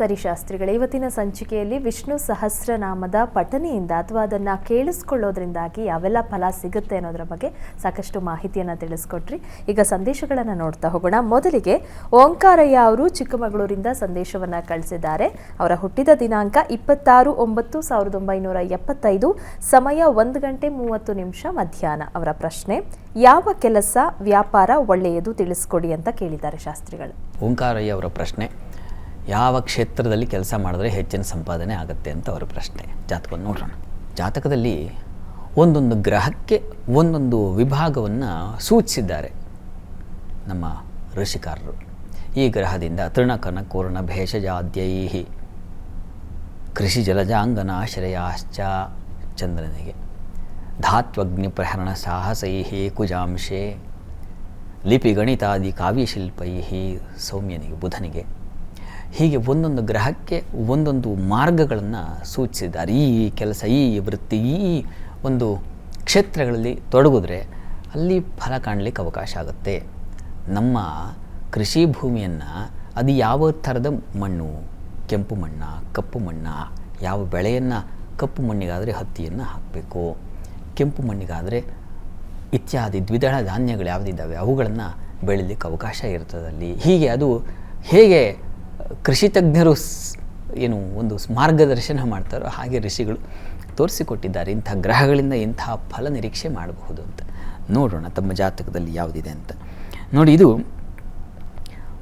ಸರಿ ಶಾಸ್ತ್ರಿಗಳೇ ಇವತ್ತಿನ ಸಂಚಿಕೆಯಲ್ಲಿ ವಿಷ್ಣು ಸಹಸ್ರನಾಮದ ಪಠನೆಯಿಂದ ಅಥವಾ ಅದನ್ನು ಕೇಳಿಸ್ಕೊಳ್ಳೋದ್ರಿಂದಾಗಿ ಯಾವೆಲ್ಲ ಫಲ ಸಿಗುತ್ತೆ ಅನ್ನೋದ್ರ ಬಗ್ಗೆ ಸಾಕಷ್ಟು ಮಾಹಿತಿಯನ್ನು ತಿಳಿಸ್ಕೊಟ್ರಿ. ಈಗ ಸಂದೇಶಗಳನ್ನು ನೋಡ್ತಾ ಹೋಗೋಣ. ಮೊದಲಿಗೆ ಓಂಕಾರಯ್ಯ ಅವರು ಚಿಕ್ಕಮಗಳೂರಿಂದ ಸಂದೇಶವನ್ನು ಕಳಿಸಿದ್ದಾರೆ. ಅವರ ಹುಟ್ಟಿದ ದಿನಾಂಕ ಇಪ್ಪತ್ತಾರು ಒಂಬತ್ತು ಸಾವಿರದ ಒಂಬೈನೂರ ಎಪ್ಪತ್ತೈದು, ಸಮಯ ಒಂದು ಗಂಟೆ ಮೂವತ್ತು ನಿಮಿಷ ಮಧ್ಯಾಹ್ನ. ಅವರ ಪ್ರಶ್ನೆ, ಯಾವ ಕೆಲಸ ವ್ಯಾಪಾರ ಒಳ್ಳೆಯದು ತಿಳಿಸ್ಕೊಡಿ ಅಂತ ಕೇಳಿದ್ದಾರೆ ಶಾಸ್ತ್ರಿಗಳು. ಓಂಕಾರಯ್ಯ ಅವರ ಪ್ರಶ್ನೆ ಯಾವ ಕ್ಷೇತ್ರದಲ್ಲಿ ಕೆಲಸ ಮಾಡಿದ್ರೆ ಹೆಚ್ಚಿನ ಸಂಪಾದನೆ ಆಗುತ್ತೆ ಅಂತ ಅವರ ಪ್ರಶ್ನೆ. ಜಾತಕವನ್ನು ನೋಡೋಣ. ಜಾತಕದಲ್ಲಿ ಒಂದೊಂದು ಗ್ರಹಕ್ಕೆ ಒಂದೊಂದು ವಿಭಾಗವನ್ನು ಸೂಚಿಸಿದ್ದಾರೆ ನಮ್ಮ ಋಷಿಕಾರರು. ಈ ಗ್ರಹದಿಂದ ತೃಣಕನ, ಕೂರ್ಣ ಭೇಷಜಾದ್ಯೈ ಕೃಷಿ ಜಲಜಾಂಗನಾಶ್ರಯಾಶ್ಚ ಚಂದ್ರನಿಗೆ. ಧಾತ್ವಗ್ನಿ ಪ್ರಹರಣ ಸಾಹಸೈ ಕುಜಾಂಶೆ, ಲಿಪಿ ಗಣಿತಾದಿ ಕಾವ್ಯಶಿಲ್ಪೈ ಸೌಮ್ಯನಿಗೆ, ಬುಧನಿಗೆ. ಹೀಗೆ ಒಂದೊಂದು ಗ್ರಹಕ್ಕೆ ಒಂದೊಂದು ಮಾರ್ಗಗಳನ್ನು ಸೂಚಿಸಿದ್ದಾರೆ. ಈ ಕೆಲಸ, ಈ ವೃತ್ತಿ, ಈ ಒಂದು ಕ್ಷೇತ್ರಗಳಲ್ಲಿ ತೊಡಗಿದ್ರೆ ಅಲ್ಲಿ ಫಲ ಕಾಣಲಿಕ್ಕೆ ಅವಕಾಶ ಆಗುತ್ತೆ. ನಮ್ಮ ಕೃಷಿ ಭೂಮಿಯನ್ನು ಅದು ಯಾವ ಥರದ ಮಣ್ಣು? ಕೆಂಪು ಮಣ್ಣ, ಕಪ್ಪು ಮಣ್ಣ, ಯಾವ ಬೆಳೆಯನ್ನು ಕಪ್ಪು ಮಣ್ಣಿಗಾದರೆ ಹತ್ತಿಯನ್ನು ಹಾಕಬೇಕು. ಕೆಂಪು ಮಣ್ಣಿಗಾದರೆ ಇತ್ಯಾದಿ ದ್ವಿದಳ ಧಾನ್ಯಗಳು ಯಾವುದಿದ್ದಾವೆ? ಅವುಗಳನ್ನು ಬೆಳೀಲಿಕ್ಕೆ ಅವಕಾಶ ಇರ್ತದಲ್ಲಿ ಹೀಗೆ ಅದು ಹೇಗೆ ಕೃಷಿ ತಜ್ಞರು ಏನು ಒಂದು ಮಾರ್ಗದರ್ಶನ ಮಾಡ್ತಾರೋ ಹಾಗೆ ಋಷಿಗಳು ತೋರಿಸಿಕೊಟ್ಟಿದ್ದಾರೆ. ಇಂಥ ಗ್ರಹಗಳಿಂದ ಇಂತಹ ಫಲ ನಿರೀಕ್ಷೆ ಮಾಡಬಹುದು ಅಂತ. ನೋಡೋಣ ತಮ್ಮ ಜಾತಕದಲ್ಲಿ ಯಾವುದಿದೆ ಅಂತ. ನೋಡಿ, ಇದು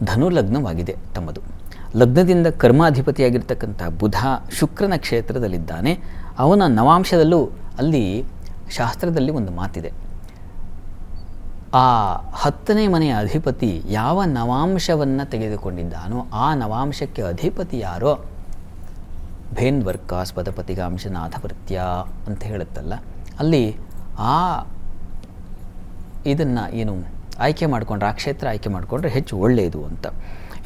ಧನು ಲಗ್ನವಾಗಿದೆ ತಮ್ಮದು. ಲಗ್ನದಿಂದ ಕರ್ಮಾಧಿಪತಿಯಾಗಿರ್ತಕ್ಕಂಥ ಬುಧ ಶುಕ್ರನ ಕ್ಷೇತ್ರದಲ್ಲಿದ್ದಾನೆ. ಅವನ ನವಾಂಶದಲ್ಲೂ ಅಲ್ಲಿ ಶಾಸ್ತ್ರದಲ್ಲಿ ಒಂದು ಮಾತಿದೆ. ಆ ಹತ್ತನೇ ಮನೆಯ ಅಧಿಪತಿ ಯಾವ ನವಾಂಶವನ್ನು ತೆಗೆದುಕೊಂಡಿದ್ದಾನೋ ಆ ನವಾಂಶಕ್ಕೆ ಅಧಿಪತಿ ಯಾರೋ? ಭೇನ್ವರ್ಕಾಸ್ಪದ ಪತಿಗಾಂಶನಾಥವೃತ್ಯ ಅಂತ ಹೇಳುತ್ತಲ್ಲ, ಅಲ್ಲಿ ಆ ಇದನ್ನು ಏನು ಆಯ್ಕೆ ಮಾಡಿಕೊಂಡ್ರೆ, ಆ ಕ್ಷೇತ್ರ ಆಯ್ಕೆ ಮಾಡಿಕೊಂಡ್ರೆ ಹೆಚ್ಚು ಒಳ್ಳೆಯದು ಅಂತ.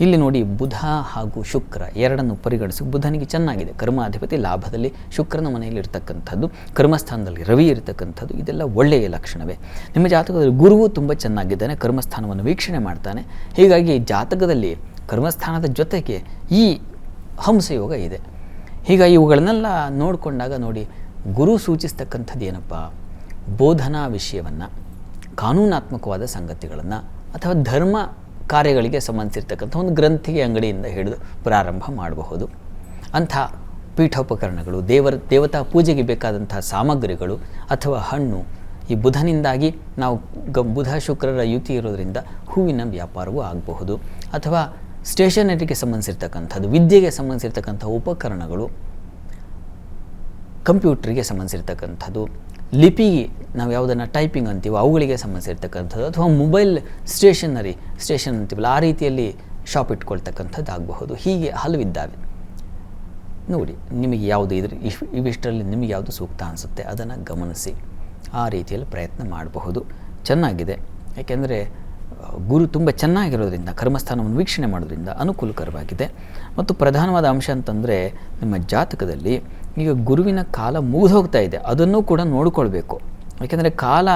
ಇಲ್ಲಿ ನೋಡಿ ಬುಧ ಹಾಗೂ ಶುಕ್ರ ಎರಡನ್ನು ಪರಿಗಣಿಸಿ ಬುಧನಿಗೆ ಚೆನ್ನಾಗಿದೆ. ಕರ್ಮಾಧಿಪತಿ ಲಾಭದಲ್ಲಿ ಶುಕ್ರನ ಮನೆಯಲ್ಲಿ ಇರ್ತಕ್ಕಂಥದ್ದು, ಕರ್ಮಸ್ಥಾನದಲ್ಲಿ ರವಿ ಇರತಕ್ಕಂಥದ್ದು, ಇದೆಲ್ಲ ಒಳ್ಳೆಯ ಲಕ್ಷಣವೇ. ನಿಮ್ಮ ಜಾತಕದಲ್ಲಿ ಗುರುವು ತುಂಬ ಚೆನ್ನಾಗಿದ್ದಾನೆ, ಕರ್ಮಸ್ಥಾನವನ್ನು ವೀಕ್ಷಣೆ ಮಾಡ್ತಾನೆ. ಹೀಗಾಗಿ ಜಾತಕದಲ್ಲಿ ಕರ್ಮಸ್ಥಾನದ ಜೊತೆಗೆ ಈ ಹಂಸಯೋಗ ಇದೆ. ಹೀಗಾಗಿ ಇವುಗಳನ್ನೆಲ್ಲ ನೋಡಿಕೊಂಡಾಗ ನೋಡಿ ಗುರು ಸೂಚಿಸ್ತಕ್ಕಂಥದ್ದು ಏನಪ್ಪ? ಬೋಧನಾ ವಿಷಯವನ್ನು, ಕಾನೂನಾತ್ಮಕವಾದ ಸಂಗತಿಗಳನ್ನು ಅಥವಾ ಧರ್ಮ ಕಾರ್ಯಗಳಿಗೆ ಸಂಬಂಧಿಸಿರ್ತಕ್ಕಂಥ ಒಂದು ಗ್ರಂಥಿಗೆ ಅಂಗಡಿಯಿಂದ ಹಿಡಿದು ಪ್ರಾರಂಭ ಮಾಡಬಹುದು. ಅಂಥ ಪೀಠೋಪಕರಣಗಳು, ದೇವರ, ದೇವತಾ ಪೂಜೆಗೆ ಬೇಕಾದಂಥ ಸಾಮಗ್ರಿಗಳು ಅಥವಾ ಹಣ್ಣು ಈ ಬುಧನಿಂದಾಗಿ ನಾವು ಗ ಬುಧ, ಶುಕ್ರರ ಯುತಿ ಇರೋದರಿಂದ ಹೂವಿನ ವ್ಯಾಪಾರವೂ ಆಗಬಹುದು. ಅಥವಾ ಸ್ಟೇಷನರಿಗೆ ಸಂಬಂಧಿಸಿರ್ತಕ್ಕಂಥದ್ದು, ವಿದ್ಯೆಗೆ ಸಂಬಂಧಿಸಿರ್ತಕ್ಕಂಥ ಉಪಕರಣಗಳು, ಕಂಪ್ಯೂಟ್ರಿಗೆ ಸಂಬಂಧಿಸಿರ್ತಕ್ಕಂಥದ್ದು ಲಿಪಿ ನಾವು ಯಾವುದನ್ನು ಟೈಪಿಂಗ್ ಅಂತೀವೋ ಅವುಗಳಿಗೆ ಸಂಬಂಧಿಸಿರ್ತಕ್ಕಂಥದ್ದು ಅಥವಾ ಮೊಬೈಲ್ ಸ್ಟೇಷನರಿ ಸ್ಟೇಷನ್ ಅಂತೀವಲ್ಲ, ಆ ರೀತಿಯಲ್ಲಿ ಶಾಪ್ ಇಟ್ಕೊಳ್ತಕ್ಕಂಥದ್ದು ಆಗಬಹುದು ಹೀಗೆ ಹಲವಿದ್ದಾವೆ. ನೋಡಿ, ನಿಮಗೆ ಯಾವುದು ಇದ್ರ ಇವಿಷ್ಟರಲ್ಲಿ ನಿಮಗೆ ಯಾವುದು ಸೂಕ್ತ ಅನಿಸುತ್ತೆ, ಅದನ್ನು ಗಮನಿಸಿ. ಆ ರೀತಿಯಲ್ಲಿ ಪ್ರಯತ್ನ ಮಾಡಬಹುದು. ಚೆನ್ನಾಗಿದೆ. ಯಾಕೆಂದರೆ, ಗುರು ತುಂಬ ಚೆನ್ನಾಗಿರೋದ್ರಿಂದ, ಕರ್ಮಸ್ಥಾನವನ್ನು ವೀಕ್ಷಣೆ ಮಾಡೋದ್ರಿಂದ ಅನುಕೂಲಕರವಾಗಿದೆ. ಮತ್ತು ಪ್ರಧಾನವಾದ ಅಂಶ ಅಂತಂದರೆ ನಿಮ್ಮ ಜಾತಕದಲ್ಲಿ ಈಗ ಗುರುವಿನ ಕಾಲ ಮುಗಿದು ಹೋಗ್ತಾ ಇದೆ. ಅದನ್ನು ಕೂಡ ನೋಡಿಕೊಳ್ಬೇಕು. ಯಾಕೆಂದರೆ ಕಾಲ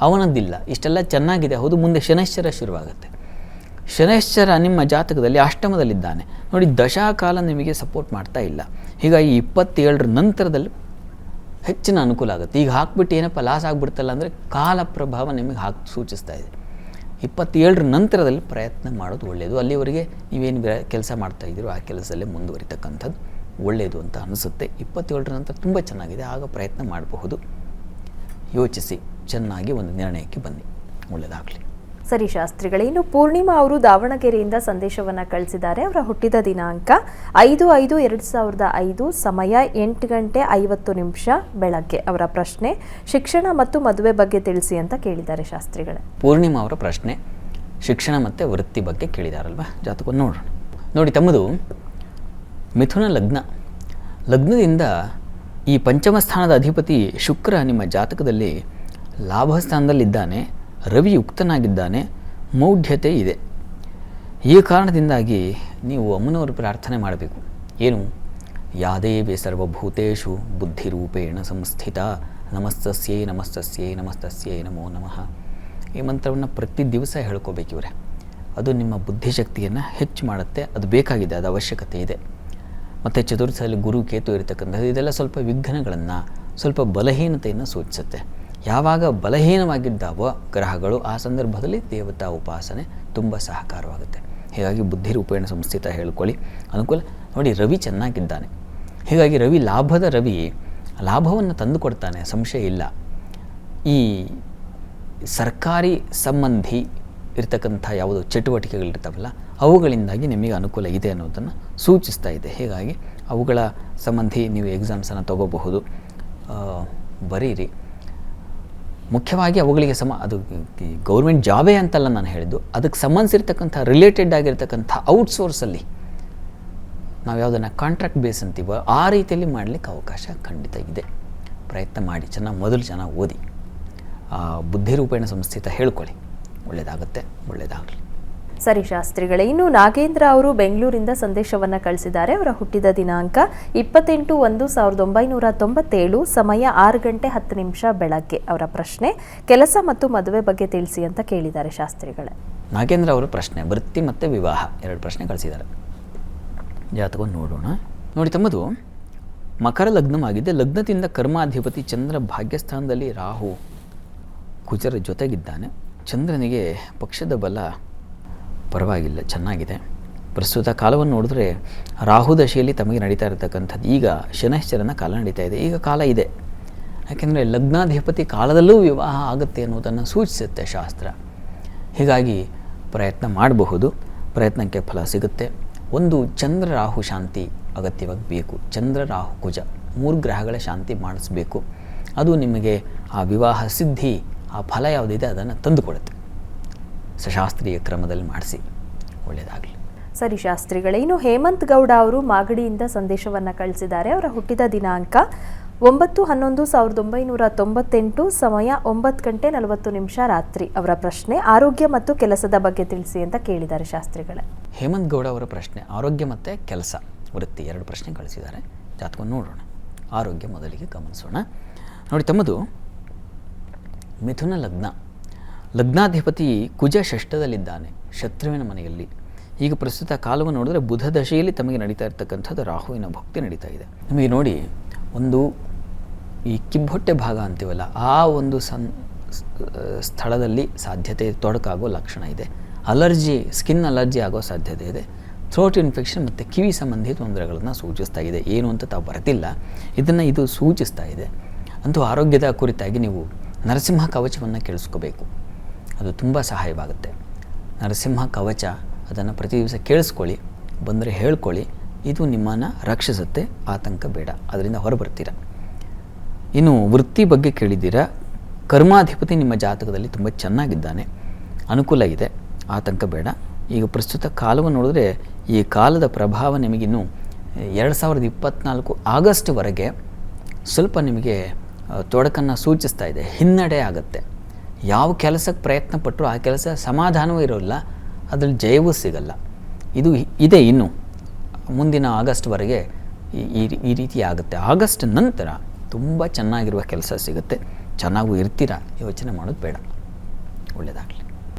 ಅವನದ್ದಿಲ್ಲ. ಇಷ್ಟೆಲ್ಲ ಚೆನ್ನಾಗಿದೆ. ಹೌದು, ಮುಂದೆ ಶನೈಶ್ಚರ ಶುರುವಾಗುತ್ತೆ. ಶನೈಶ್ಚರ ನಿಮ್ಮ ಜಾತಕದಲ್ಲಿ ಅಷ್ಟಮದಲ್ಲಿದ್ದಾನೆ. ನೋಡಿ, ದಶಾಕಾಲ ನಿಮಗೆ ಸಪೋರ್ಟ್ ಮಾಡ್ತಾ ಇಲ್ಲ. ಹೀಗಾಗಿ ಇಪ್ಪತ್ತೇಳರ ನಂತರದಲ್ಲಿ ಹೆಚ್ಚಿನ ಅನುಕೂಲ ಆಗುತ್ತೆ. ಈಗ ಹಾಕ್ಬಿಟ್ಟು ಏನಪ್ಪ ಲಾಸ್ ಆಗಿಬಿಡ್ತಲ್ಲ ಅಂದರೆ ಕಾಲ ಪ್ರಭಾವ ನಿಮಗೆ ಹಾಕಿ ಸೂಚಿಸ್ತಾ ಇದೆ. ಇಪ್ಪತ್ತೇಳರ ನಂತರದಲ್ಲಿ ಪ್ರಯತ್ನ ಮಾಡೋದು ಒಳ್ಳೆಯದು. ಅಲ್ಲಿವರೆಗೆ ನೀವೇನು ಕೆಲಸ ಮಾಡ್ತಾ ಇದ್ದೀರೋ ಆ ಕೆಲಸದಲ್ಲೇ ಮುಂದುವರಿತಕ್ಕಂಥದ್ದು ಒಳ್ಳೆಯದು ಅಂತ ಅನಿಸುತ್ತೆ. ಇಪ್ಪತ್ತೇಳರ ನಂತರ ತುಂಬ ಚೆನ್ನಾಗಿದೆ. ಆಗ ಪ್ರಯತ್ನ ಮಾಡಬಹುದು. ಯೋಚಿಸಿ, ಚೆನ್ನಾಗಿ ಒಂದು ನಿರ್ಣಯಕ್ಕೆ ಬನ್ನಿ. ಒಳ್ಳೆಯದಾಗಲಿ ಸರಿ ಶಾಸ್ತ್ರಿಗಳೇ, ಇನ್ನು ಪೂರ್ಣಿಮಾ ಅವರು ದಾವಣಗೆರೆಯಿಂದ ಸಂದೇಶವನ್ನು ಕಳಿಸಿದ್ದಾರೆ. ಅವರ ಹುಟ್ಟಿದ ದಿನಾಂಕ ಐದು ಐದು ಎರಡು ಸಾವಿರದ ಐದು, ಸಮಯ ಎಂಟು ಗಂಟೆ ಐವತ್ತು ನಿಮಿಷ ಬೆಳಗ್ಗೆ ಅವರ ಪ್ರಶ್ನೆ. ಶಿಕ್ಷಣ ಮತ್ತು ಮದುವೆ ಬಗ್ಗೆ ತಿಳಿಸಿ ಅಂತ ಕೇಳಿದ್ದಾರೆ ಶಾಸ್ತ್ರಿಗಳೇ. ಪೂರ್ಣಿಮಾ ಅವರ ಪ್ರಶ್ನೆ, ಶಿಕ್ಷಣ ಮತ್ತು ವೃತ್ತಿ ಬಗ್ಗೆ ಕೇಳಿದಾರಲ್ವಾ? ಜಾತಕ ನೋಡೋಣ. ನೋಡಿ ತಮ್ಮದು, ಮಿಥುನ ಲಗ್ನ. ಲಗ್ನದಿಂದ ಈ ಪಂಚಮ ಸ್ಥಾನದ ಅಧಿಪತಿ ಶುಕ್ರ ನಿಮ್ಮ ಜಾತಕದಲ್ಲಿ ಲಾಭ ಸ್ಥಾನದಲ್ಲಿದ್ದಾನೆ ರವಿ ಯುಕ್ತನಾಗಿದ್ದಾನೆ ಮೌಢ್ಯತೆ ಇದೆ. ಈ ಕಾರಣದಿಂದಾಗಿ ನೀವು ಅಮ್ಮನವರು ಪ್ರಾರ್ಥನೆ ಮಾಡಬೇಕು. ಏನು? ಯಾದೇವಿ ಸರ್ವಭೂತೇಷು ಬುದ್ಧಿರೂಪೇಣ ಸಂಸ್ಥಿತ ನಮಸ್ತಸ್ಯೇ ನಮಸ್ತಸ್ಯೇ ನಮಸ್ತಸ್ಯೇ ನಮೋ ನಮಃ. ಈ ಮಂತ್ರವನ್ನು ಪ್ರತಿ ದಿವಸ ಹೇಳ್ಕೋಬೇಕು ಇವರೇ. ಅದು ನಿಮ್ಮ ಬುದ್ಧಿಶಕ್ತಿಯನ್ನು ಹೆಚ್ಚು ಮಾಡುತ್ತೆ, ಅದು ಬೇಕಾಗಿದೆ, ಅದು ಅವಶ್ಯಕತೆ ಇದೆ. ಮತ್ತು ಚತುರ್ಥದಲ್ಲಿ ಗುರು ಕೇತು ಇರತಕ್ಕಂಥದ್ದು, ಇದೆಲ್ಲ ಸ್ವಲ್ಪ ವಿಘ್ನಗಳನ್ನು, ಸ್ವಲ್ಪ ಬಲಹೀನತೆಯನ್ನು ಸೂಚಿಸುತ್ತೆ. ಯಾವಾಗ ಬಲಹೀನವಾಗಿದ್ದಾವೋ ಗ್ರಹಗಳು ಆ ಸಂದರ್ಭದಲ್ಲಿ ದೇವತಾ ಉಪಾಸನೆ ತುಂಬ ಸಹಕಾರವಾಗುತ್ತೆ. ಹೀಗಾಗಿ ಬುದ್ಧಿ ರೂಪೇಣ ಸಂಸ್ಥಿತ ಹೇಳ್ಕೊಳ್ಳಿ. ಅನುಕೂಲ, ನೋಡಿ ರವಿ ಚೆನ್ನಾಗಿದ್ದಾನೆ. ಹೀಗಾಗಿ ರವಿ ಲಾಭದ ರವಿ. ಲಾಭವನ್ನು ತಂದುಕೊಡ್ತಾನೆ ಸಂಶಯ ಇಲ್ಲ. ಈ ಸರ್ಕಾರಿ ಸಂಬಂಧಿ ಇರ್ತಕ್ಕಂಥ ಯಾವುದು ಚಟುವಟಿಕೆಗಳಿರ್ತಾವಲ್ಲ, ಅವುಗಳಿಂದಾಗಿ ನಿಮಗೆ ಅನುಕೂಲ ಇದೆ ಅನ್ನೋದನ್ನು ಸೂಚಿಸ್ತಾ ಇದೆ. ಹೀಗಾಗಿ ಅವುಗಳ ಸಂಬಂಧಿ ನೀವು ಎಕ್ಸಾಮ್ಸನ್ನು ತಗೋಬಹುದು. ಬರೀರಿ. ಮುಖ್ಯವಾಗಿ ಅವುಗಳಿಗೆ ಸಮ, ಅದು ಗೌರ್ಮೆಂಟ್ ಜಾಬೇ ಅಂತಲ್ಲ ನಾನು ಹೇಳಿದ್ದು. ಅದಕ್ಕೆ ಸಂಬಂಧಿಸಿರ್ತಕ್ಕಂಥ ರಿಲೇಟೆಡ್ ಆಗಿರ್ತಕ್ಕಂಥ ಔಟ್ಸೋರ್ಸಲ್ಲಿ ನಾವು ಯಾವುದನ್ನು ಕಾಂಟ್ರಾಕ್ಟ್ ಬೇಸ್ ಅಂತೀವೋ ಆ ರೀತಿಯಲ್ಲಿ ಮಾಡಲಿಕ್ಕೆ ಅವಕಾಶ ಖಂಡಿತ ಇದೆ. ಪ್ರಯತ್ನ ಮಾಡಿ, ಚೆನ್ನಾಗಿ ಮೊದಲು ಚೆನ್ನಾಗಿ ಓದಿ. ಬುದ್ಧಿರೂಪೇಣ ಸಂಸ್ಥಿತ ಹೇಳ್ಕೊಳ್ಳಿ. ಒಳ್ಳೆಯದಾಗುತ್ತೆ ಒಳ್ಳೆಯದಾಗಲಿ ಸರಿ ಶಾಸ್ತ್ರಿಗಳೇ, ಇನ್ನು ನಾಗೇಂದ್ರ ಅವರು ಬೆಂಗಳೂರಿಂದ ಸಂದೇಶವನ್ನ ಕಳಿಸಿದ್ದಾರೆ. ಅವರ ಹುಟ್ಟಿದ ದಿನಾಂಕ ಇಪ್ಪತ್ತೆಂಟು ಒಂದು ಸಾವಿರದ ಒಂಬೈನೂರ ತೊಂಬತ್ತೇಳು, ಸಮಯ ಆರು ಗಂಟೆ ಹತ್ತು ನಿಮಿಷ ಬೆಳಗ್ಗೆ. ಅವರ ಪ್ರಶ್ನೆ, ಕೆಲಸ ಮತ್ತು ಮದುವೆ ಬಗ್ಗೆ ತಿಳಿಸಿ ಅಂತ ಕೇಳಿದ್ದಾರೆ ಶಾಸ್ತ್ರಿಗಳೇ. ನಾಗೇಂದ್ರ ಅವರು ಪ್ರಶ್ನೆ, ವೃತ್ತಿ ಮತ್ತು ವಿವಾಹ, ಎರಡು ಪ್ರಶ್ನೆ ಕಳಿಸಿದ್ದಾರೆ. ಜಾತಕವನ್ನು ನೋಡೋಣ. ನೋಡಿ ತಮ್ಮದು, ಮಕರ ಲಗ್ನವಾಗಿದೆ. ಲಗ್ನದಿಂದ ಕರ್ಮಾಧಿಪತಿ ಚಂದ್ರ ಭಾಗ್ಯಸ್ಥಾನದಲ್ಲಿ ರಾಹು ಕುಜರ ಜೊತೆಗಿದ್ದಾನೆ. ಚಂದ್ರನಿಗೆ ಪಕ್ಷದ ಬಲ ಪರವಾಗಿಲ್ಲ, ಚೆನ್ನಾಗಿದೆ. ಪ್ರಸ್ತುತ ಕಾಲವನ್ನು ನೋಡಿದ್ರೆ ರಾಹು ದಶೆಯಲ್ಲಿ ತಮಗೆ ನಡೀತಾ ಇರತಕ್ಕಂಥದ್ದು. ಈಗ ಶನೈಶ್ಚರನ ಕಾಲ ನಡೀತಾ ಇದೆ. ಈಗ ಕಾಲ ಇದೆ. ಯಾಕೆಂದರೆ ಲಗ್ನಾಧಿಪತಿ ಕಾಲದಲ್ಲೂ ವಿವಾಹ ಆಗುತ್ತೆ ಅನ್ನೋದನ್ನು ಸೂಚಿಸುತ್ತೆ ಶಾಸ್ತ್ರ. ಹೀಗಾಗಿ ಪ್ರಯತ್ನ ಮಾಡಬಹುದು. ಪ್ರಯತ್ನಕ್ಕೆ ಫಲ ಸಿಗುತ್ತೆ. ಒಂದು ಚಂದ್ರ ರಾಹು ಶಾಂತಿ ಅಗತ್ಯವಾಗಿ ಬೇಕು. ಚಂದ್ರ ರಾಹು ಕುಜ. ಮೂರು ಗ್ರಹಗಳ ಶಾಂತಿ ಮಾಡಿಸ್ಬೇಕು. ಅದು ನಿಮಗೆ ಆ ವಿವಾಹ ಸಿದ್ಧಿ, ಆ ಫಲ ಯಾವುದಿದೆ ಅದನ್ನು ತಂದುಕೊಡುತ್ತೆ. ಸಶಾಸ್ತ್ರೀಯ ಕ್ರಮದಲ್ಲಿ ಮಾಡಿಸಿ. ಒಳ್ಳೆಯದಾಗಲಿ. ಸರಿ ಶಾಸ್ತ್ರಿಗಳೇ ಇನ್ನು ಹೇಮಂತ್ ಗೌಡ ಅವರು ಮಾಗಡಿಯಿಂದ ಸಂದೇಶವನ್ನು ಕಳಿಸಿದ್ದಾರೆ. ಅವರ ಹುಟ್ಟಿದ ದಿನಾಂಕ ಒಂಬತ್ತು ಹನ್ನೊಂದು ಸಾವಿರದ ಒಂಬೈನೂರ ತೊಂಬತ್ತೆಂಟು ಸಮಯ ಒಂಬತ್ತು ಗಂಟೆ ನಲವತ್ತು ನಿಮಿಷ ರಾತ್ರಿ. ಅವರ ಪ್ರಶ್ನೆ ಆರೋಗ್ಯ ಮತ್ತು ಕೆಲಸದ ಬಗ್ಗೆ ತಿಳಿಸಿ ಅಂತ ಕೇಳಿದ್ದಾರೆ ಶಾಸ್ತ್ರಿಗಳೇ. ಹೇಮಂತ್ ಗೌಡ ಅವರ ಪ್ರಶ್ನೆ ಆರೋಗ್ಯ ಮತ್ತು ಕೆಲಸ. ವೃತ್ತಿ ಎರಡು ಪ್ರಶ್ನೆ ಕಳಿಸಿದ್ದಾರೆ. ಜಾತಕವನ್ನು ನೋಡೋಣ. ಆರೋಗ್ಯ ಮೊದಲಿಗೆ ಗಮನಿಸೋಣ. ನೋಡಿ ತಮ್ಮದು ಮಿಥುನ ಲಗ್ನ. ಲಗ್ನಾಧಿಪತಿ ಕುಜ ಷಷ್ಠದಲ್ಲಿದ್ದಾನೆ, ಶತ್ರುವಿನ ಮನೆಯಲ್ಲಿ. ಈಗ ಪ್ರಸ್ತುತ ಕಾಲವನ್ನು ನೋಡಿದ್ರೆ ಬುಧ ದಶೆಯಲ್ಲಿ ತಮಗೆ ನಡೀತಾ ಇರ್ತಕ್ಕಂಥದ್ದು ರಾಹುವಿನ ಭಕ್ತಿ ನಡೀತಾ ಇದೆ. ನಿಮಗೆ ನೋಡಿ, ಒಂದು ಈ ಕಿಬ್ಬೊಟ್ಟೆ ಭಾಗ ಅಂತೀವಲ್ಲ, ಆ ಒಂದು ಸನ್ ಸ್ಥಳದಲ್ಲಿ ಸಾಧ್ಯತೆ ತೊಡಕಾಗೋ ಲಕ್ಷಣ ಇದೆ. ಅಲರ್ಜಿ, ಸ್ಕಿನ್ ಅಲರ್ಜಿ ಆಗೋ ಸಾಧ್ಯತೆ ಇದೆ. ಥ್ರೋಟ್ ಇನ್ಫೆಕ್ಷನ್ ಮತ್ತು ಕಿವಿ ಸಂಬಂಧಿ ತೊಂದರೆಗಳನ್ನು ಸೂಚಿಸ್ತಾ ಇದೆ. ಏನು ಅಂತ ತಾವು ಬರೆದಿಲ್ಲ. ಇದನ್ನು ಇದು ಸೂಚಿಸ್ತಾ ಇದೆ. ಅಂತೂ ಆರೋಗ್ಯದ ಕುರಿತಾಗಿ ನೀವು ನರಸಿಂಹ ಕವಚವನ್ನು ಕೇಳಿಸ್ಕೋಬೇಕು. ಅದು ತುಂಬ ಸಹಾಯವಾಗುತ್ತೆ. ನರಸಿಂಹ ಕವಚ ಅದನ್ನು ಪ್ರತಿ ದಿವಸ ಕೇಳಿಸ್ಕೊಳ್ಳಿ, ಬಂದರೆ ಹೇಳ್ಕೊಳ್ಳಿ, ಇದು ನಿಮ್ಮನ್ನು ರಕ್ಷಿಸುತ್ತೆ, ಆತಂಕ ಬೇಡ, ಅದರಿಂದ ಹೊರಬರ್ತೀರ. ಇನ್ನು ವೃತ್ತಿ ಬಗ್ಗೆ ಕೇಳಿದ್ದೀರಾ? ಕರ್ಮಾಧಿಪತಿ ನಿಮ್ಮ ಜಾತಕದಲ್ಲಿ ತುಂಬ ಚೆನ್ನಾಗಿದ್ದಾನೆ, ಅನುಕೂಲ ಇದೆ, ಆತಂಕ ಬೇಡ. ಈಗ ಪ್ರಸ್ತುತ ಕಾಲವನ್ನು ನೋಡಿದ್ರೆ ಈ ಕಾಲದ ಪ್ರಭಾವ ನಿಮಗಿನ್ನು ಎರಡು ಸಾವಿರದ ಇಪ್ಪತ್ತ್ನಾಲ್ಕು ಆಗಸ್ಟ್ವರೆಗೆ ಸ್ವಲ್ಪ ನಿಮಗೆ ತೊಡಕನ್ನು ಸೂಚಿಸ್ತಾ ಇದೆ, ಹಿನ್ನಡೆ ಆಗುತ್ತೆ. ಯಾವ ಕೆಲಸಕ್ಕೆ ಪ್ರಯತ್ನ ಪಟ್ಟರೂ ಆ ಕೆಲಸ ಸಮಾಧಾನವೂ ಇರೋಲ್ಲ, ಅದರಲ್ಲಿ ಜಯವೂ ಸಿಗಲ್ಲ. ಇದು ಇದೆ ಇನ್ನು. ಮುಂದಿನ ಆಗಸ್ಟ್ವರೆಗೆ ಈ- ಈ ರೀತಿ ಆಗುತ್ತೆ. ಆಗಸ್ಟ್ ನಂತರ ತುಂಬ ಚೆನ್ನಾಗಿರುವ ಕೆಲಸ ಸಿಗುತ್ತೆ. ಚೆನ್ನಾಗೂ ಇರ್ತೀರಾ? ಯೋಚನೆ ಮಾಡೋದು ಬೇಡ. ಒಳ್ಳೆಯದಾಗಲಿ